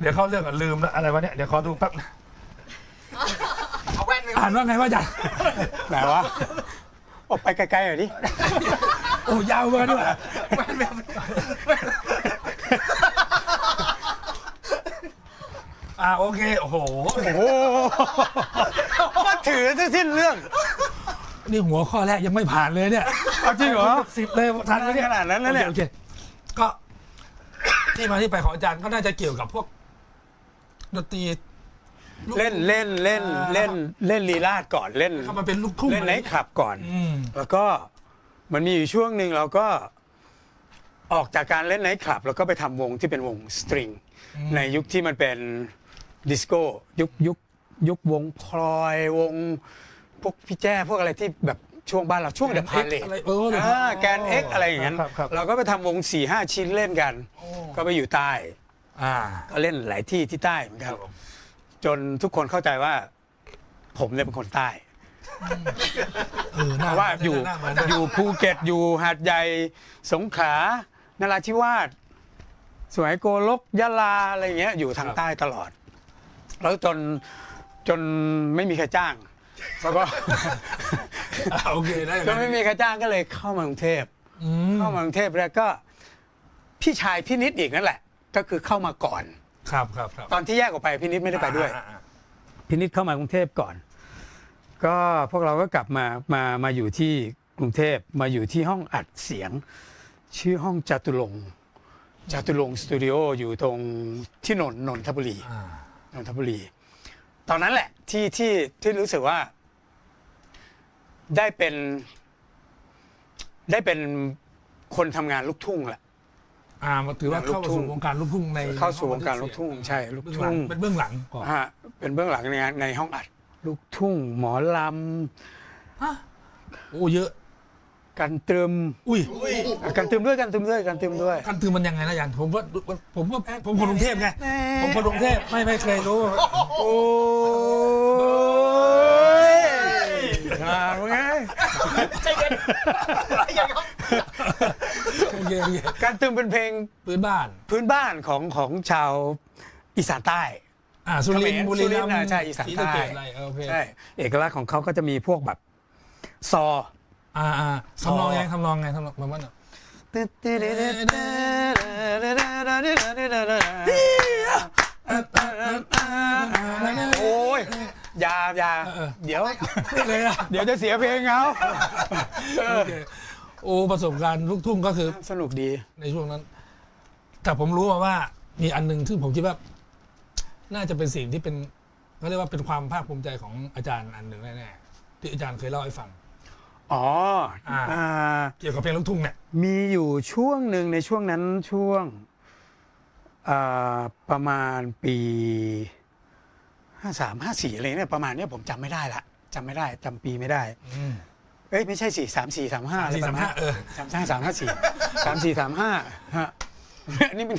เดี๋ยวเข้าเรื่องก่อนลืมแล้วอะไรวะเนี่ยเดี๋ยวขอดูแป๊บเอาแว่นไปก่อ่าอนนว่าไงว่าอาจารย์ไหนวะออกไปไกลๆหน่อยดิ โอ้ยาวเกินด้วยแว่นไปก่อนอ่าโอเคโอ้โห โอ้โหก็ถือซะสิ้นเรื่อง นี่หัวข้อแรกยังไม่ผ่านเลยเนี่ยเอาจริงเหรอสิบเลยทันไหมเนี่ยขนาดนั้นแล้วเนี่ย โอเคโอเคก็ที่มาที่ไปของอาจารย์ก็น่าจะเกี่ยวกับพวก ดนตรีลูกเล่นเล่นเล่นเล่นเล่นลีลาดก่อนเล่นเข้ามาเป็นลูกทุ่งเล่นไนท์คลับก่อน อืม แล้วก็มันมีอยู่ช่วงหนึ่งเราก็ออกจากการเล่นไนท์คลับ แล้วก็ไปทำวงที่เป็นวงสตริง ในยุคที่มันเป็นดิสโก้ยุคยุคยุควงพลอยวง พวกพี่แจ้พวกอะไรที่แบบช่วงบ้านเราช่วงเดอะพาเลทอะไรเออเดี๋ยวแกนเอ็กอะไรอย่างนั้น ครับครับ เราก็ไปทำวง4ี่ห้าชิ้นเล่นกัน ก็ไปอยู่ใต้ อ่าก็เล่นหลายที่ที่ใต้เหมือนกันครับผมจนทุกคนเข้าใจว่า ผมเนี่ยเป็นคนใต้ เออเพน่าราะว่าอยู่น่เหมืนอยู่ภูเก็ตอยู่หาดใหญ่สงขลานราธิวาสสวยโกลกยะลาอะไรอย่างเงี้ยอยู่ทางใต้ตลอด แล้วจนจนไม่มีใครจ้างแล้วก็อ่าโอเคได้จนไม่มีใครจ้างก็เลยเข้ามากรุงเทพอืมเข้ามากรุงเทพแล้วก็ พี่ชายพี่นิดอีกนั่นแหละ ก็คือเข้ามาก่อน ครับครับครับตอนที่แยกออกไปพี่นิดไม่ได้ไปด้วย อ่าอ่าอ่าพินิษเข้ามากรุงเทพก่อน ก็พวกเราก็กลับมามามาอยู่ที่กรุงเทพมาอยู่ที่ห้องอัดเสียง ชื่อห้องจตุรงค์จตุรงค์สตูดิโออยู่ตรงที่นนท์นนทบุรี อ่านนทบุรี ตอนนั้นแหละที่ที่ที่รู้สึกว่า ได้เป็น ได้เป็นคนทำงานลูกทุ่งแหละ อ่ามาถือว่าเข้าลูกทุ่สู่งวงการลูกทุ่งในเข้าสู่วงการลูกทุ่งใช่ลูกเบื้องหลัทุ่งงเป็นเบื้องหลังก่อนฮะเป็นเบื้องหลังในงานในห้องอัด ลูกทุ่ง หมอลโอ้เยอะำกันตรึมอุ้ยอะกันตรึมด้วยกันตรึมด้วยกันตรึมด้วยกันคือมันยังไงนะอาจารย์ผมว่าผมว่าผมคนกรุงเทพไงผมคนกรุงเทพไม่ไม่เคยรู้โอ้ยอ่าไง ใจเย็นใจเย็นครับ โอเคโอเคกันตรึมเป็นเพลงพื้นบ้าน พื้นบ้านของของชาวอีสานใต้ อ่าสุรินทร์บุรีรัมสุรินทร์ย์น่ะใช่อีสานศรีใต้สะเกษอะไรเออโอเคใช่เอกลักษณ์ของเขาก็จะมีพวกแบบ ซอ อ่าอ่าทำนองไงทำนองไงทำนองประมาณนั้นโอย่าอย่าเออเดี๋ยว เลยอะเดี๋ยวจะเสียเพลงเขาโอเคโอ้ประสบการณ์ลูกทุ่งก็คือสนุกดีในช่วงนั้น แต่ผมรู้มาว่า มีอันหนึ่งซึ่งผมคิดว่า น่าจะเป็นสิ่งที่เป็นเขาเรียกว่าเป็นความภาคภูมิใจของอาจารย์อันหนึ่งแน่ๆที่อาจารย์เคยเล่าให้ฟัง อ๋ออ่า อ่าเกี่ยวกับเพลงลูกทุ่งเนี่ยมีอยู่ช่วงหนึ่งในช่วงนั้นช่วงอ่าประมาณปี ห้าสามห้าสี่อะไรเนี่ยประมาณเนี้ยผมจำไม่ได้ละจำไม่ได้จำปีไม่ได้ อืมเอ้ยไม่ใช่สี่สามสี่สามห้าสี่สามห้าเออ สามห้าสามห้าสี่สามสี่สามห้าฮะอันนี้เป็น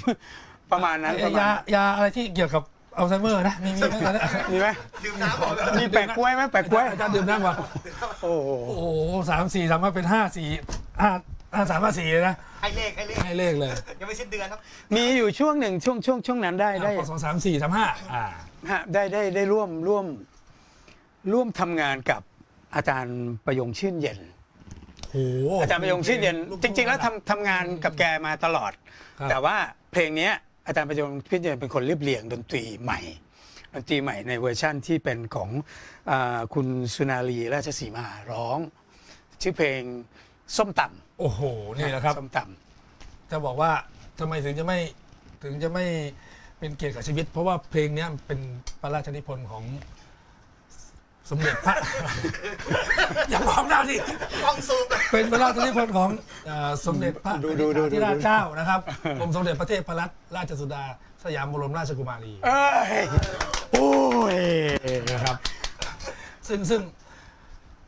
ประมาณนั้นประมาณยา ยาอะไรที่เกี่ยวกับอัลไซเมอร์นะ มีมีไหมตอนนี้มีไหมดื่มน้ำก่อนมีแปะกล้วยไหมแปะกล้วยอาจารย์ดื่มน้ำก่อนโอ้โหโอ้โหสามสี่สามห้าเป็นห้าสี่ห้า ห้าสามห้าสี่เลยนะให้เลขให้เลขให้เลขเลยยังไม่สิ้นเดือนครับ มีอยู่ช่วงหนึ่งช่วงช่วงช่วงนั้นได้ได้ สองสามสี่สามห้าอ่า ฮะได้ได้ได้ร่วมร่วมร่วมทำงานกับอาจารย์ประยงชื่นเย็น โอ้โหอาจารย์ประยงชื่นเย็น จริง ๆ แล้วทำทำงานกับแกมาตลอด ครับ แต่ว่าเพลงเนี้ยอาจารย์ประยงชื่นเย็นเป็นคนเรียบเรียงดนตรีใหม่ดนตรีใหม่ในเวอร์ชั่นที่เป็นของอาคุณสุนารีราชสีมาร้อง ชื่อเพลงส้มตำ โอ้โห นี่แหละครับ ส้มตจะบอกว่าทำไมถึงจะไม่ถึงจะไม่เป็นเกียรติกับชีวิต เพราะว่าเพลงเนี้ยเป็นพระราชนิพนธ์ของสมเด็จพระ อย่ามองหน้าดิกล้องซูมเลยเป็นพระราชนิพนธ์ของเอ่อสมเด็จพระดูดูดูดู ที่ราชเจ้านะครับกรมสมเด็จพระเทพรัตนราชสุดา สยามบรมราชกุมารีำเอ้ยโอ้ยนะครับ ซึ่งซึ่ง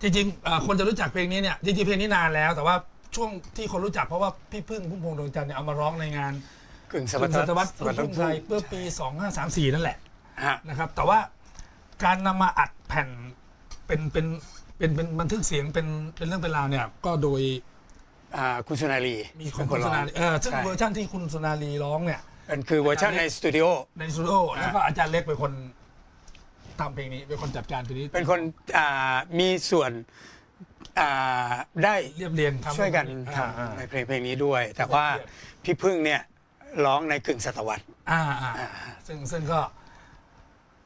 จริงๆเอ่อคนจะรู้จักเพลงนี้เนี่ยจริงๆเพลงนี้นานแล้ว แต่ว่า ช่วงที่คนรู้จักเพราะว่าพี่พึ่งพุ่มพวงดวงจันทร์เนี่ยเอามาร้องในงานกึ่งสสุวันสทรวัตรสวัสลูกทุ่งไทยดิ์เมื่อปี 2534 นั่นแหละฮะนะครับ แต่ว่าการนำมาอัดแผ่นเป็นเป็นเป็นเป็นบันทึกเสียงเป็นเป็นเรื่องเป็นราวเนี่ยก็โดยอ่าคุณสุนารีมีคนเป็นสุร้องนารีเออซึ่งใช่เวอร์ชันที่คุณสุนารีร้องเนี่ยมันคือเวอร์ชันในสตูดิโอในสตูดิโอแล้วก็อาจารย์เล็กเป็นคนทำเพลงนี้เป็นคนจัดการเพลงนี้เป็นคนอ่ามีส่วน อ่าได้เรียบเรียงทำช่วยกันทอ่าอ่าำในเพลงเพลงนี้ด้วย แต่ว่าพี่พึ่งเนี่ยร้องในกึ่งศตวรรษ อ่าอ่าซึ่งซึ่งก็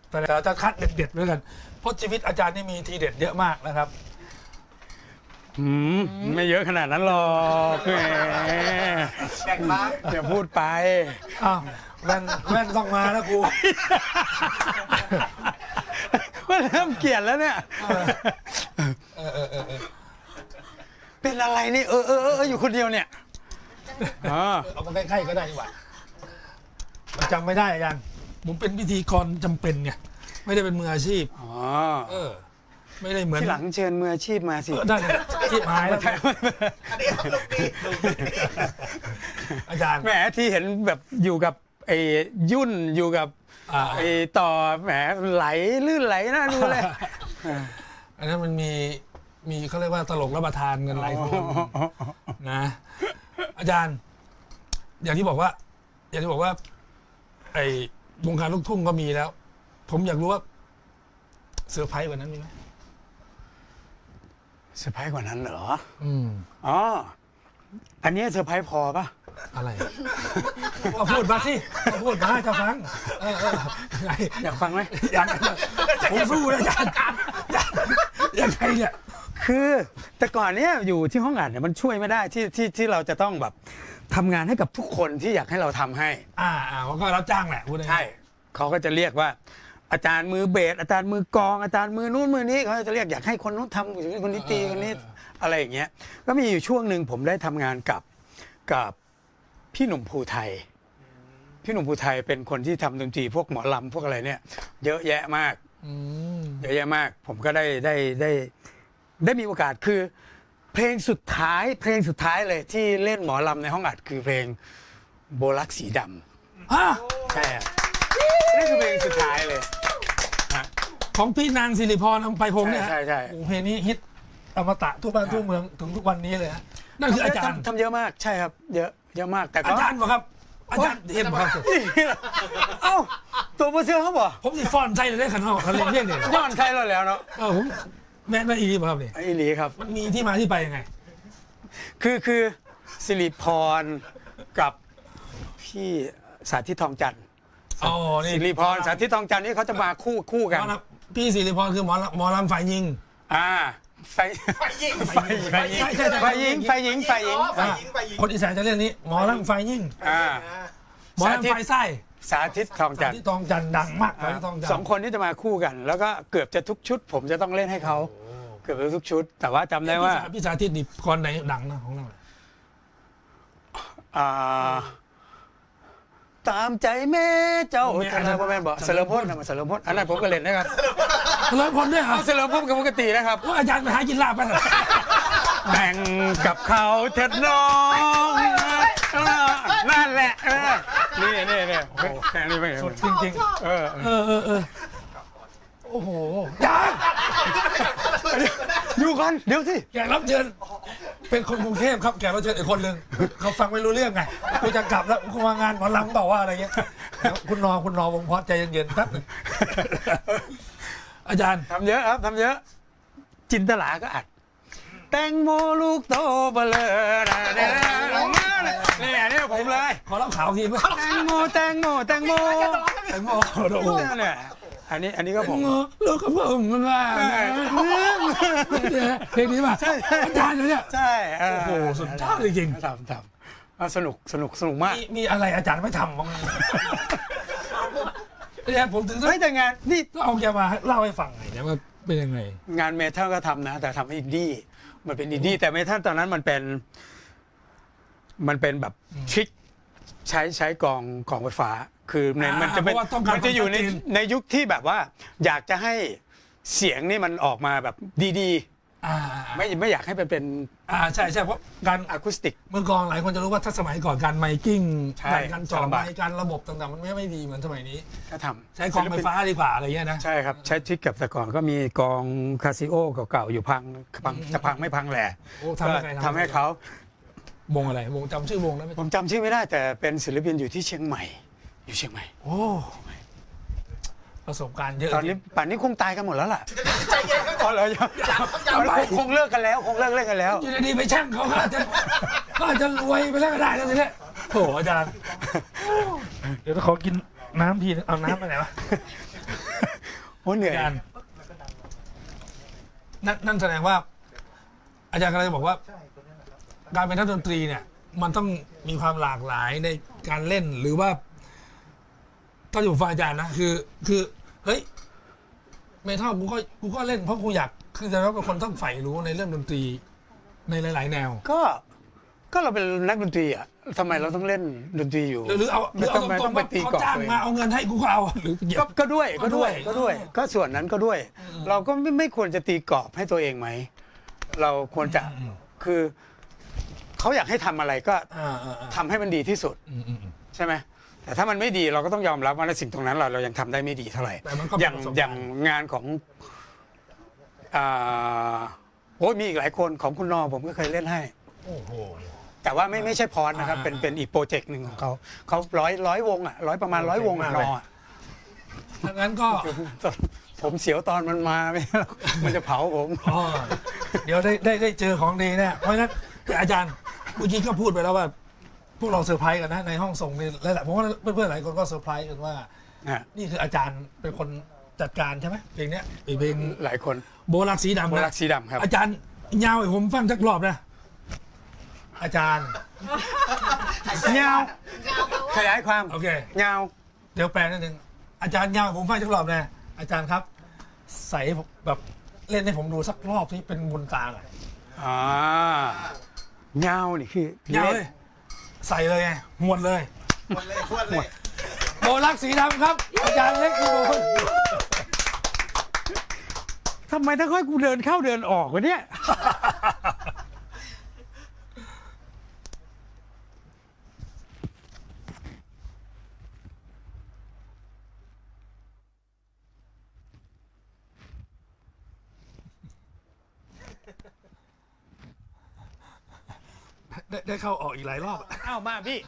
แต่เราจะคัดเด็ดๆด้วยกันเพราะชีวิตอาจารย์นี่มีทีเด็ดเยอะมากนะครับอืมไม่เยอะขนาดนั้นหรอกแหมแบ่งบ้างอย่าพูดไป อ้าวแว่นแว่นต้องมาแล้วกูว่าเริ่มเกลียดแล้วเนี่ย เออเออเออเออ เป็นอะไรนี่เออเออเอออยู่คนเดียวเนี่ยอ๋อเอามาใกล้ๆก็ได้ดีกว่าจำไม่ได้อาจารย์ผมเป็นพิธีกรจำเป็นไงไม่ได้เป็นมืออาชีพ อ๋อเออ ไม่ได้เหมือนที่หลังเชิญมืออาชีพมาสิเออได้ที่หายแล้วอันนี้ลูกดีลูกดีอาจารย์แหมที่เห็นแบบอยู่กับไอ้ยุ่นอยู่กับอ่าไอ้ต่อแหมไหลลื่นไหลน่าดูเลย อันนั้นมันมี มีเขาเรียกว่าตลกรับประทานกันหลายคนนะ อาจารย์ อย่างที่บอกว่า อย่างที่บอกว่า ไอ้วงการลูกทุ่งก็มีแล้ว ผมอยากรู้ว่าเซอร์ไพรส์กว่านั้นมีไหมเซอร์ไพรส์กว่านั้นเหรอ อืมอ๋อ อันนี้เซอร์ไพรส์พอปะอะไรก็พูดมาสิก็พูดมาจะฟังเออเออไงอยากฟังไหมอยากผมสู้นะอาจารย์ยังไงเนี่ย คือแต่ก่อนเนี้ยอยู่ที่ห้องอัดเนี่ยมันช่วยไม่ได้ที่ที่ที่เราจะต้องแบบทำงานให้กับทุกคนที่อยากให้เราทำให้ อ่าอ่ามันก็รับจ้างแหละพูดง่ายๆ ใช่เขาก็จะเรียกว่า อาจารย์มือเบสอาจารย์มือกลองอาจารย์มือนู้นมือนี้เขาจะเรียกอยากให้คนนู้นทำคนนี้ตีคนนี้อะไรอย่างเงี้ยก็มีอยู่ช่วงหนึ่งผมได้ทำงานกับกับพี่หนุ่มภูไทย พี่หนุ่มภูไทยเป็นคนที่ทำดนตรีพวกหมอลำพวกอะไรเนี่ย เยอะแยะมาก อืม เยอะแยะมาก ผมก็ได้ได้ได้ ได้มีโอกาสคือเพลงสุดท้ายเพลงสุดท้ายเลยที่เล่นหมอลำในห้องอัดคือเพลงโบลักสีดำฮะใช่ครับนี่คือเพลงสุดท้ายเลยฮะ ของพี่นางสิริพรอำไพพงษ์เนี่ยฮะใช่ใช่โอ้เพลงนี้ฮิตอมตะทั่วบ้านทั่วเมืองถึงทุกวันนี้เลยฮะนั่นคืออาจารย์ทำทำเยอะมากใช่ครับ เยอะเยอะมากแต่ก็อาจารย์บอกครับ อาจารย์เห็นบอกครับเอ้าตัวโปรเซอร์เขาบอกผมสิฟอนใจเลยได้ขันห้องเขาเรียนเรียกเนี่ยย้อนใครเราแล้วเนาะ เออผม แม่นว่าอีนี่บอกครับเนี่ยไอ้หลีครับ มันมีที่มาที่ไปยังไง คือคือสิริพรกับพี่สาธิตทองจันทร์อ๋อนี่ สิริพรสาธิตทองจันทร์นี่เขาจะมาคู่คู่หกันมอลำพี่สิริพรคือหมอลำหมอลำฝ่ายยิง อ่าไฟไฟยิงไฟไฟยิงใช่ใช่ใช่ไฟยิงไฟยิงไฟยิง อ๋อไฟยิงไฟยิง คนอีสานจะเรียกนี้หมอลำฝ่ายยิงอ่าอ่าหมอลำฝ่ายไส้ สาธิตทองจันทร์ที่ทองจันทร์ดังมากสาธิตทองจันทร์สองคนที่จะมาคู่กัน แล้วก็เกือบจะทุกชุด ผมจะต้องเล่นให้เขาเกือบจะทุกชุด แต่ว่าจำได้ว่าพี่สพี่สาธิตนี่ก่อนไหนดังนะของเราเนี่ยอ่าตามใจแม่เจ้าทนายพ่อแม่บอกเสริมพจน์นะมาเสริมพจน์อันนั้นผมก็เล่นนะครับเลยพลด้วยเหรอเอาเสริมพจน์กับปกตินะครับว่าอาจารย์ไปหากินลาบไปเหรอแบ่งกับเขาเถิดน้อง นั่นแหละเออนี่นี่นี่แค่นี้ไม่สุดจริงเออๆเออเออเออโอ้โหยางอยู่ก่อนเดี๋ยวสิแขกรับเชิญเป็นคนกรุงเทพครับแขกรับเชิญอีกคนหนึ่งเขาฟังไม่รู้เรื่องไงกูจะกลับแล้วกูมางานหมอลำเปล่าว่าอะไรเงี้ยเดี๋ยวคุณนอคุณนอวงพอดใจเย็นๆแป๊บหนึงอาจารย์ทำเยอะครับทำเยอะ จินตลาก็อัด แตงโมลูกโตเบลอนะเนี่ยนี่อันนี้ผมเลยขอเล่าข่าวทีไหมแตงโมแตงโมแตงโมแตงโมโอ้โหเนี่ยอันนี้อันนี้ก็ผมลูกกระเพื่อมกันว่าเพลงนี้ป่ะอาจารย์เนี่ยใช่โอ้โหสุดยอดจริงทำทำสนุกสนุกสนุกมาก มีอะไรอาจารย์ไม่ทำบ้างเนี่ยผมถึงเฮ้แต่งานนี่เอาแกมาเล่าให้ฟังหน่อยนะว่าเป็นยังไง งานเมทัลก็ทำนะ แต่ทำอินดี้ มันเป็นอินดี้แต่เมทัลตอนนั้นมันเป็นมันเป็นแบบทริคใช้ใช้กองกองไฟฟ้า คือในอ่ามันจะเป็นเพราะว่าต้องการมันจะอยู่ในความชัดเจน ในยุคที่แบบว่า อยากจะให้เสียงนี่มันออกมาแบบดี อ่าๆไม่ไม่อยากให้มันเป็นอ่าใช่ใช่เพราะการอะคูสติก เมื่อก่อนหลายคนจะรู้ว่าถ้าสมัยก่อนการไมกิ้งใช่การจ่อลำไมบาก ค์การระบบต่างๆ มันไม่ไม่ดีเหมือนสมัยนี้ก็ทำใช้กองไฟฟ้าดีกว่าอะไรเงี้ยนะใช่ครับ ใช้ทริคกับแต่ก่อนก็มีกองคาซิโอเก่าๆอยู่พังพังจะพังไม่พังแหละโอ้ทำให้ใครก็ทำให้เขา วงอะไรวงจำชื่อวงได้ไหมผมจำชื่อไม่ได้แต่เป็นศิลปินอยู่ที่เชียงใหม่ อยู่เชียงใหม่ โอ้ ประสบการณ์เยอะตอนนี้ป่านนี้คงตายกันหมดแล้วล่ะใจเย็นครับอ๋อเหรอยังยังไม่คงเลิกกันแล้ว คงเลิกเล่นกันแล้วอยู่ดีๆไปช่างเขาก็อาจจะก็อาจจะรวยไปแล้วก็ได้แล้วทีเนี้ยโถอาจารย์เดี๋ยวขอกินน้ำทีนึงเอาน้ำไปไหนวะโอ้เหนื่อยอาจารย์นั่นนั่นแสดงว่า อาจารย์กำลังจะบอกว่า การเป็นนักดนตรีเนี่ย มันต้องมีความหลากหลายในการเล่นหรือว่าถ้าอยู่ฟังอาจารย์นะคือ คือ เฮ้ยเมทัลกูก็กูก็เล่นเพราะกูอยากคือจะว่าเป็นคนต้องใฝ่รู้ในเรื่องดนตรีในหลาย ๆ แนว ก็ก็เราเป็นนักดนตรีอะทำไมเราต้องเล่นดนตรีอยู่หรือหรือเอาหรือเอาทำไมตรต้องงๆไปว่าตีเขากรอบจ้างตัวเองมาเอาเงินให้กูก็เอาหรือเกี่ยวก็ก็ด้วยก็ด้วยก็ก็ด้ด้ววยยก็ส่วนนั้นก็ด้วย เราก็ไม่ไม่ควรจะตีกรอบให้ตัวเองไหม เราควรจะคือเขาอยากให้ทำอะไรก็อ่าอ่าอ่าทำให้มันดีที่สุดอืมอืมอืมใช่ไหม แต่ถ้ามันไม่ดีเราก็ต้องยอมรับว่าในสิ่งตรงนั้นเราเรายังทำได้ไม่ดีเท่าไหร่แต่มันก็เป็นอย่างประสบการณ์ อย่างงานของอ่าโอ้ยมีอีกหลายคนของคุณนอผมก็เคยเล่นให้ โอ้โห แต่ว่าไม่ไม่ใช่พรนะครับ อ่าเป็นเป็นอีกโปรเจกต์หนึ่งของเขาเขาร้อยร้อยวงอะร้อยประมาณร้อยวงอะเก่นงอมากเลยอะถ้างั้นก็ผมเสียวตอนมันมาไม่มันจะเผาผม อ๋อเดี๋ยวได้ได้ได้เจอของดีแน่เพราะฉะนั้นอาจารย์เมื่อกี้ก็พูดไปแล้วว่า พวกเราเซอร์ไพรส์กันนะในห้องส่งนี่หลายๆผมว่าเพื่อนๆหลายคนก็เซอร์ไพรส์กันว่าฮะนี่คืออาจารย์เป็นคนจัดการใช่ไหมเพลงเนี้ยไอเพลงหลายคน โบลักสีดำโบนะลักสีดำครับ อาจารย์ยาวให้ผมฟังสักรอบนะอาจารย์เงาขยายความโอเค เงาเดี๋ยวแปลนิดนึงอาจารย์ยาวให้ผมฟังสักรอบนะอาจารย์ครับ ใส่ให้ผมแบบเล่นให้ผมดูสักรอบที่เป็นบนตาหน่อย อ่าเงานี่คือยาวเลย ใส่เลยไงหมดเลยหมดเลยหมดเลย โบลักสีดำครับ อาจารย์เล็กพี่โบนทำไมถ้าค่อยกูเดินเข้าเดินออกวะเนี่ย ได้ได้เข้าออกอีกหลายรอบอะอ้าวมาพี่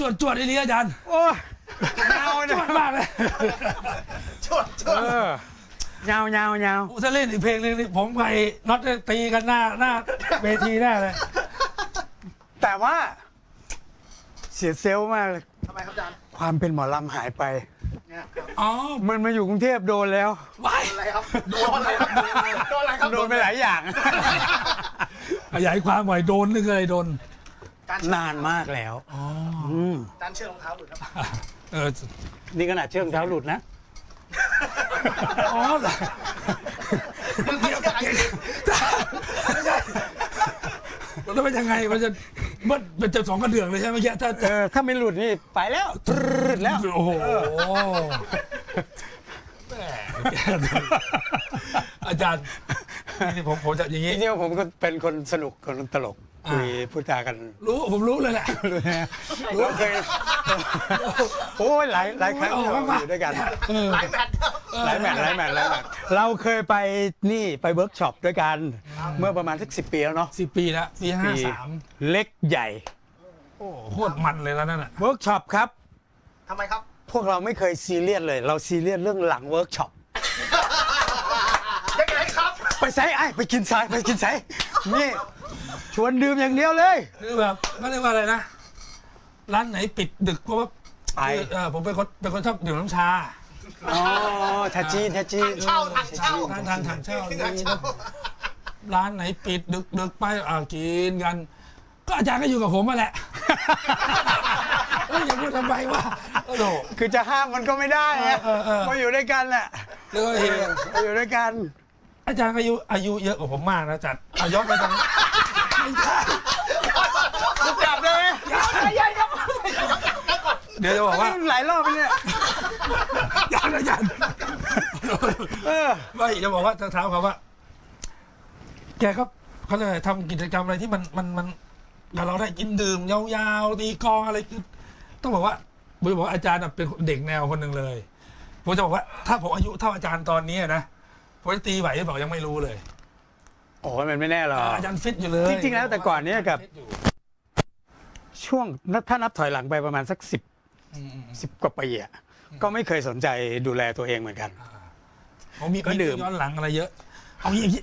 จวดจวดไอ้เลี้ยอาจารย์โอ้ยเงาจเนี่วยดมากเลยชดชดเออเงาเงาเงาโอ้ถ้าเล่นอีกเพลงหนึงนี่ผมไปน็อตตีกันหน้าหน้าเวทีแน่เลย แต่ว่า เสียเซลล์มากเลยทำไมครับอาจารย์ความเป็นหมอลำหายไป เนี่ยครับอ๋อมันมาอยู่กรุงเทพโดนแล้ว ไว้โดนอะไรครับโดนอะไรครับโดนอะไรครับโดนไปหลายอย่าง ขยายความหน่อยโดนนึงอะไรโดน การนานมากแล้วอ๋ออืมการเชื่อรองเท้าหลุดครับ เออนี่ขนาดเชื่อมเท้าหลุดนะ อ๋อเหรอ มันไม่ใช่อันนี้ไม่ใช่แล้วเป็นยังไงมันจะมันมันจะสองกระเดื่องเลยใช่ไหมเมื่อกี้ถ้าเออถ้าไม่หลุดนี่ไปแล้วตรึดแล้ว โอ้โหแหมอาจารย์นี่ผมผมจะอย่างจนี้ ริงๆผมก็เป็นคนสนุกคนตลก คุยพูดจากัน รู้ผมรู้เลยแหละ รู้นะเราเคยโอ้ยหลายหลายครั้งโอ้ที่ยเรามาอยู่ด้วยกันเออหลายแมตช์ครับหลายแมตช์หลายแมตช์หลายแมตช์เราเคยไปนี่ไปเวิร์กช็อปด้วยกัน เมื่อประมาณสักสิบปีแล้วเนาะสิบปีแล้วปีห้าปีสามเล็กใหญ่โอ้โคตรมันเลยแล้วนั่นอะเวิร์กช็อปครับทำไมครับ พวกเราไม่เคยซีเรียสเลย เราซีเรียสเรื่องหลังเวิร์กช็อปยังไงครับ ไปไซไอ้ไปกินไซไปกินไซ นี่ชวนดื่มอย่างเดียวเลย คือแบบไม่เรียกว่าอะไรนะ ร้านไหนปิดดึกเพราะว่าไปคือเออผมเป็นคนเป็นคนชอบดื่มน้ำชาอ๋อชาจีนชาจีนเช่าทางเช่าทานทานทานเช่าทางเช่าร้านไหนปิดดึกดึกไปอ่ากินกัน ก็อาจารย์ก็อยู่กับผมมาแหละเอ้ยอย่าพูดทำไมวะโอ้โห คือจะห้ามมันก็ไม่ได้ไงเออเออเออ มาอยู่ด้วยกันแหละแล้วก็เฮ มาอยู่ด้วยกัน อาจารย์ก็อายุอายุเยอะกว่าผมมากนะจัดเอาย้อนไปทางไม่ใช่จับได้ไหมเดี๋ยวจะบอกว่า หลายรอบไปเนี่ยยันอาจารย์เออไม่จะบอกว่าจะถามเขาว่า แกก็เขาเลยกทำกิจกรรมอะไรที่มันมันมันกับเราได้กินดื่มยาวๆตีกลองอะไรคือต้องบอกว่าผมจะบอกว่าอาจารย์น่ะเป็นเด็กแนวคนหนึ่งเลยผมจะบอกว่า ถ้าผมอายุเท่าอาจารย์ตอนนี้นะ ผมจะตีไหวหรือเปล่ายังไม่รู้เลยโอ้ยมันไม่แน่หรอก อาจารย์ฟิตอยู่เลยจริงๆแล้วแต่ก่อนเนี่ยกับ ฟิตอยู่ช่วงถ้านับถอยหลังไปประมาณสักสิบอืมอืมอืมสิบกว่าปีอะก็ไม่เคยสนใจดูแลตัวเองเหมือนกัน ผมมีก็ดื่ม ย้อนหลังอะไรเยอะเอางี้